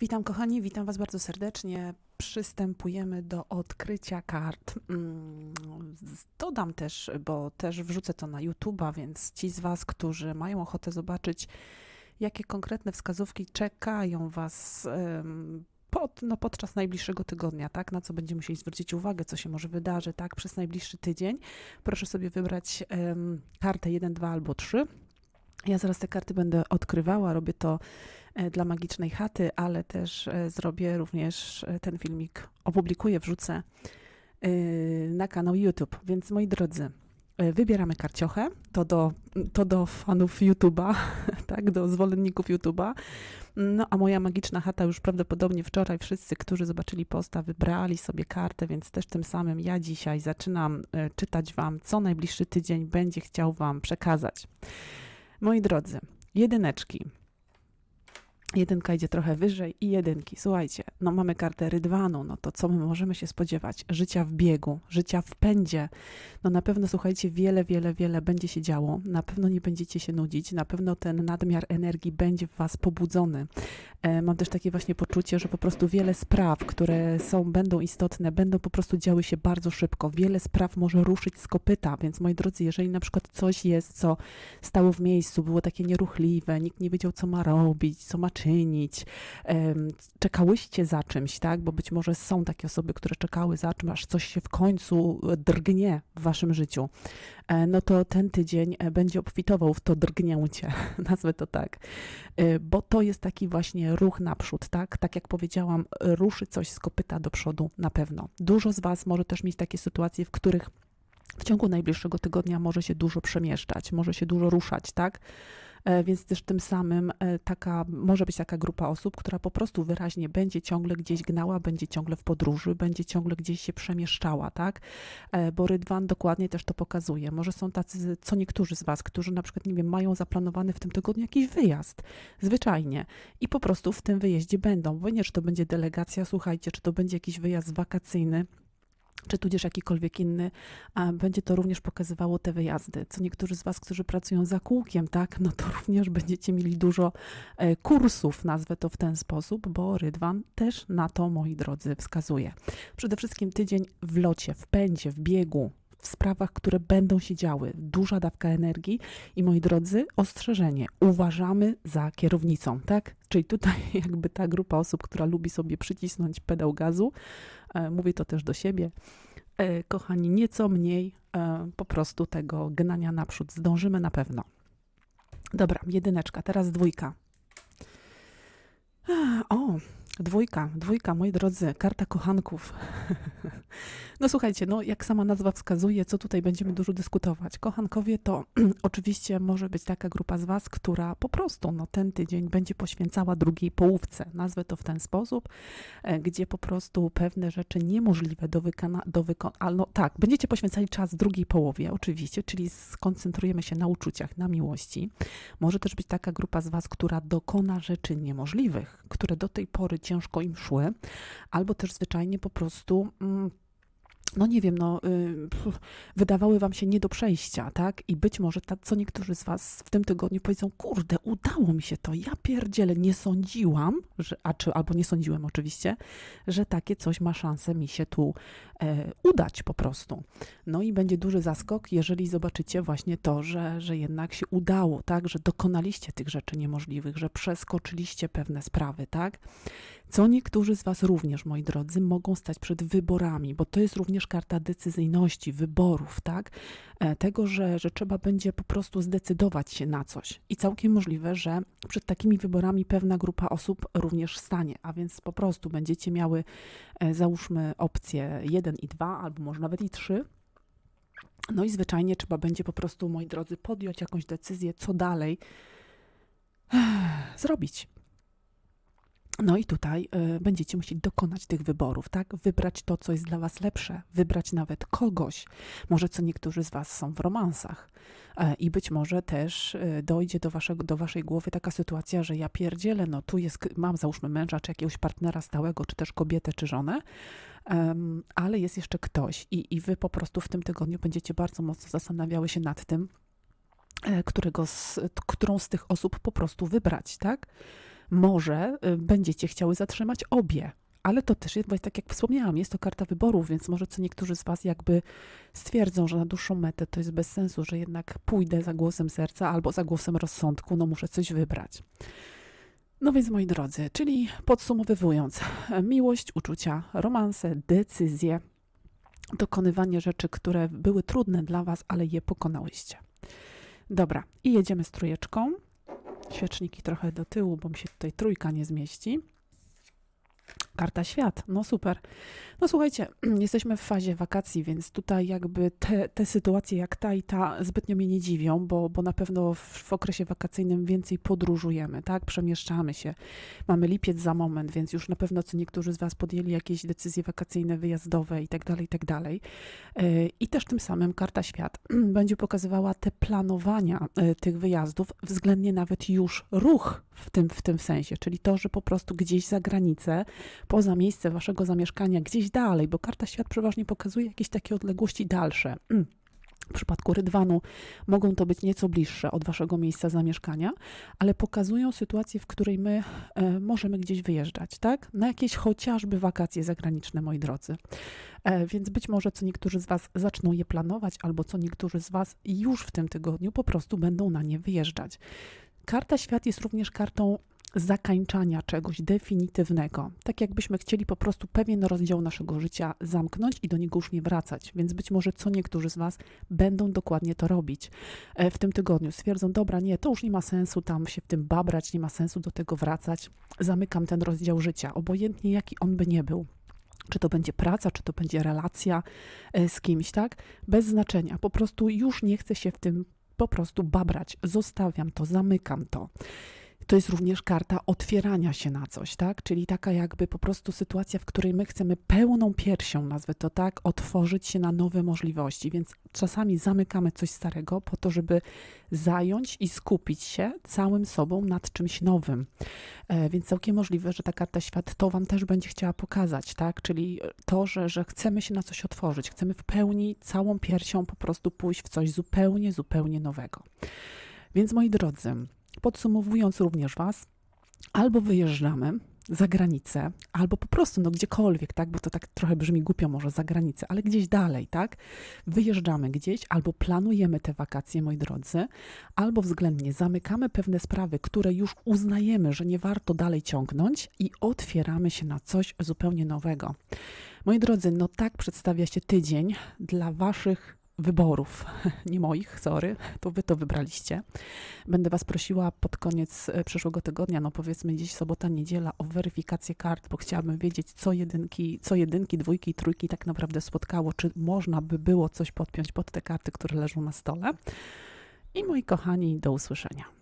Witam kochani, witam Was bardzo serdecznie. Przystępujemy do odkrycia kart. Mm, Dodam też, bo też wrzucę to na YouTube'a, więc ci z Was, którzy mają ochotę zobaczyć, jakie konkretne wskazówki czekają Was pod, no, podczas najbliższego tygodnia, tak, na co będziemy musieli zwrócić uwagę, co się może wydarzy, tak, przez najbliższy tydzień, proszę sobie wybrać em, kartę 1, 2 albo 3. Ja zaraz te karty będę odkrywała, robię to e, dla magicznej chaty, ale też e, zrobię również e, ten filmik, opublikuję, wrzucę na kanał YouTube. Więc moi drodzy, wybieramy karciochę, to do, to do fanów YouTube'a, tak, do zwolenników YouTube'a. No a moja magiczna chata już prawdopodobnie wczoraj wszyscy, którzy zobaczyli posta, wybrali sobie kartę, więc też tym samym ja dzisiaj zaczynam czytać Wam, co najbliższy tydzień będzie chciał Wam przekazać. Moi drodzy, jedyneczki. Jedynka idzie trochę wyżej i jedynki. Słuchajcie, no mamy kartę rydwanu, no to co my możemy się spodziewać? Życia w biegu, życia w pędzie. No na pewno, słuchajcie, wiele, wiele, wiele będzie się działo. Na pewno nie będziecie się nudzić. Na pewno ten nadmiar energii będzie w was pobudzony. E, mam też takie właśnie poczucie, że po prostu wiele spraw, które są, będą istotne, będą po prostu działy się bardzo szybko. Wiele spraw może ruszyć z kopyta, więc moi drodzy, jeżeli na przykład coś jest, co stało w miejscu, było takie nieruchliwe, nikt nie wiedział, co ma robić, co ma czynić, em, czekałyście za czymś, tak? Bo być może są takie osoby, które czekały za czymś, aż coś się w końcu drgnie w waszym życiu. E, No to ten tydzień e, będzie obfitował w to drgnięcie, nazwę to tak, E, bo to jest taki właśnie ruch naprzód, tak? Tak jak powiedziałam, ruszy coś z kopyta do przodu na pewno. Dużo z was może też mieć takie sytuacje, w których w ciągu najbliższego tygodnia może się dużo przemieszczać, może się dużo ruszać, tak? E, Więc też tym samym e, taka, może być taka grupa osób, która po prostu wyraźnie będzie ciągle gdzieś gnała, będzie ciągle w podróży, będzie ciągle gdzieś się przemieszczała, tak? E, Bo Rydwan dokładnie też to pokazuje. Może są tacy, co niektórzy z Was, którzy na przykład, nie wiem, mają zaplanowany w tym tygodniu jakiś wyjazd, zwyczajnie, i po prostu w tym wyjeździe będą. Obojętnie, czy to będzie delegacja, słuchajcie, czy to będzie jakiś wyjazd wakacyjny, czy tudzież jakikolwiek inny, a będzie to również pokazywało te wyjazdy. Co niektórzy z Was, którzy pracują za kółkiem, tak, no to również będziecie mieli dużo e, kursów, nazwę to w ten sposób, bo Rydwan też na to, moi drodzy, wskazuje. Przede wszystkim tydzień w locie, w pędzie, w biegu, w sprawach, które będą się działy. Duża dawka energii i moi drodzy, ostrzeżenie, uważamy za kierownicą, tak? Czyli tutaj jakby ta grupa osób, która lubi sobie przycisnąć pedał gazu, e, mówię to też do siebie, e, kochani, nieco mniej e, po prostu tego gnania naprzód. Zdążymy na pewno. Dobra, jedyneczka, teraz dwójka. O, dwójka, dwójka, moi drodzy, karta kochanków. No słuchajcie, no jak sama nazwa wskazuje, co tutaj będziemy dużo dyskutować. Kochankowie to oczywiście może być taka grupa z Was, która po prostu no, ten tydzień będzie poświęcała drugiej połówce. Nazwę to w ten sposób, e, gdzie po prostu pewne rzeczy niemożliwe do wykona, do wyko- ale no tak, będziecie poświęcali czas drugiej połowie, oczywiście, czyli skoncentrujemy się na uczuciach, na miłości. Może też być taka grupa z Was, która dokona rzeczy niemożliwych, które do tej pory ciężko im szły, albo też zwyczajnie po prostu. Mm, no nie wiem, no, y, pf, wydawały wam się nie do przejścia, tak? I być może tak, co niektórzy z was w tym tygodniu powiedzą, kurde, udało mi się to, ja pierdzielę, nie sądziłam, że, a czy, albo nie sądziłem oczywiście, że takie coś ma szansę mi się tu e, udać po prostu. No i będzie duży zaskok, jeżeli zobaczycie właśnie to, że, że jednak się udało, tak? Że dokonaliście tych rzeczy niemożliwych, że przeskoczyliście pewne sprawy, tak? Co niektórzy z Was również, moi drodzy, mogą stać przed wyborami, bo to jest również karta decyzyjności, wyborów, tak? E, Tego, że, że trzeba będzie po prostu zdecydować się na coś. I całkiem możliwe, że przed takimi wyborami pewna grupa osób również stanie, a więc po prostu będziecie miały, e, załóżmy, opcje 1 i 2, albo może nawet i 3. No i zwyczajnie trzeba będzie po prostu, moi drodzy, podjąć jakąś decyzję, co dalej zrobić. No i tutaj y, będziecie musieli dokonać tych wyborów, tak? Wybrać to, co jest dla Was lepsze, wybrać nawet kogoś. Może co niektórzy z Was są w romansach e, i być może też y, dojdzie do, waszego, do Waszej głowy taka sytuacja, że ja pierdzielę, no tu jest, mam załóżmy męża, czy jakiegoś partnera stałego, czy też kobietę, czy żonę, em, ale jest jeszcze ktoś i, i Wy po prostu w tym tygodniu będziecie bardzo mocno zastanawiały się nad tym, e, którego z, którą z tych osób po prostu wybrać, tak? Może y, będziecie chciały zatrzymać obie. Ale to też jest, bo tak jak wspomniałam, jest to karta wyborów, więc może co niektórzy z Was jakby stwierdzą, że na dłuższą metę to jest bez sensu, że jednak pójdę za głosem serca albo za głosem rozsądku, no muszę coś wybrać. No więc moi drodzy, czyli podsumowując, miłość, uczucia, romanse, decyzje, dokonywanie rzeczy, które były trudne dla Was, ale je pokonałyście. Dobra, i jedziemy z trójeczką. Świeczniki trochę do tyłu, bo mi się tutaj trójka nie zmieści. Karta świat, no super. No słuchajcie, jesteśmy w fazie wakacji, więc tutaj jakby te, te sytuacje jak ta i ta zbytnio mnie nie dziwią, bo, bo na pewno w, w okresie wakacyjnym więcej podróżujemy, tak? Przemieszczamy się. Mamy lipiec za moment, więc już na pewno co niektórzy z Was podjęli jakieś decyzje wakacyjne, wyjazdowe i tak dalej, i tak dalej. E, I też tym samym karta świat będzie pokazywała te planowania e, tych wyjazdów, względnie nawet już ruch w tym, w tym sensie, czyli to, że po prostu gdzieś za granicę, poza miejsce waszego zamieszkania, gdzieś dalej, bo karta świat przeważnie pokazuje jakieś takie odległości dalsze. Mm. W przypadku rydwanu mogą to być nieco bliższe od waszego miejsca zamieszkania, ale pokazują sytuację, w której my e, możemy gdzieś wyjeżdżać, tak? Na jakieś chociażby wakacje zagraniczne, moi drodzy. E, więc być może co niektórzy z was zaczną je planować, albo co niektórzy z was już w tym tygodniu po prostu będą na nie wyjeżdżać. Karta świat jest również kartą zakańczania czegoś definitywnego. Tak jakbyśmy chcieli po prostu pewien rozdział naszego życia zamknąć i do niego już nie wracać. Więc być może co niektórzy z Was będą dokładnie to robić e, w tym tygodniu. Stwierdzą, dobra, nie, to już nie ma sensu tam się w tym babrać, nie ma sensu do tego wracać. Zamykam ten rozdział życia, obojętnie jaki on by nie był czy to będzie praca, czy to będzie relacja e, z kimś, tak? Bez znaczenia. Po prostu już nie chcę się w tym po prostu babrać. Zostawiam to, zamykam to. To jest również karta otwierania się na coś, tak? Czyli taka jakby po prostu sytuacja, w której my chcemy pełną piersią, nazwę to tak, otworzyć się na nowe możliwości. Więc czasami zamykamy coś starego po to, żeby zająć i skupić się całym sobą nad czymś nowym. E, więc całkiem możliwe, że ta karta świat to Wam też będzie chciała pokazać, tak? Czyli to, że, że chcemy się na coś otworzyć, chcemy w pełni całą piersią po prostu pójść w coś zupełnie, zupełnie nowego. Więc moi drodzy, Podsumowując również Was, albo wyjeżdżamy za granicę, albo po prostu no gdziekolwiek, tak, bo to tak trochę brzmi głupio może za granicę, ale gdzieś dalej, tak, wyjeżdżamy gdzieś, albo planujemy te wakacje, moi drodzy, albo względnie zamykamy pewne sprawy, które już uznajemy, że nie warto dalej ciągnąć i otwieramy się na coś zupełnie nowego. Moi drodzy, no tak przedstawia się tydzień dla Waszych wyborów, nie moich, sorry, to wy to wybraliście. Będę was prosiła pod koniec e, przyszłego tygodnia, no powiedzmy dziś sobota, niedziela, o weryfikację kart, bo chciałabym wiedzieć, co jedynki, co jedynki, dwójki trójki tak naprawdę spotkało, czy można by było coś podpiąć pod te karty, które leżą na stole. I moi kochani, do usłyszenia.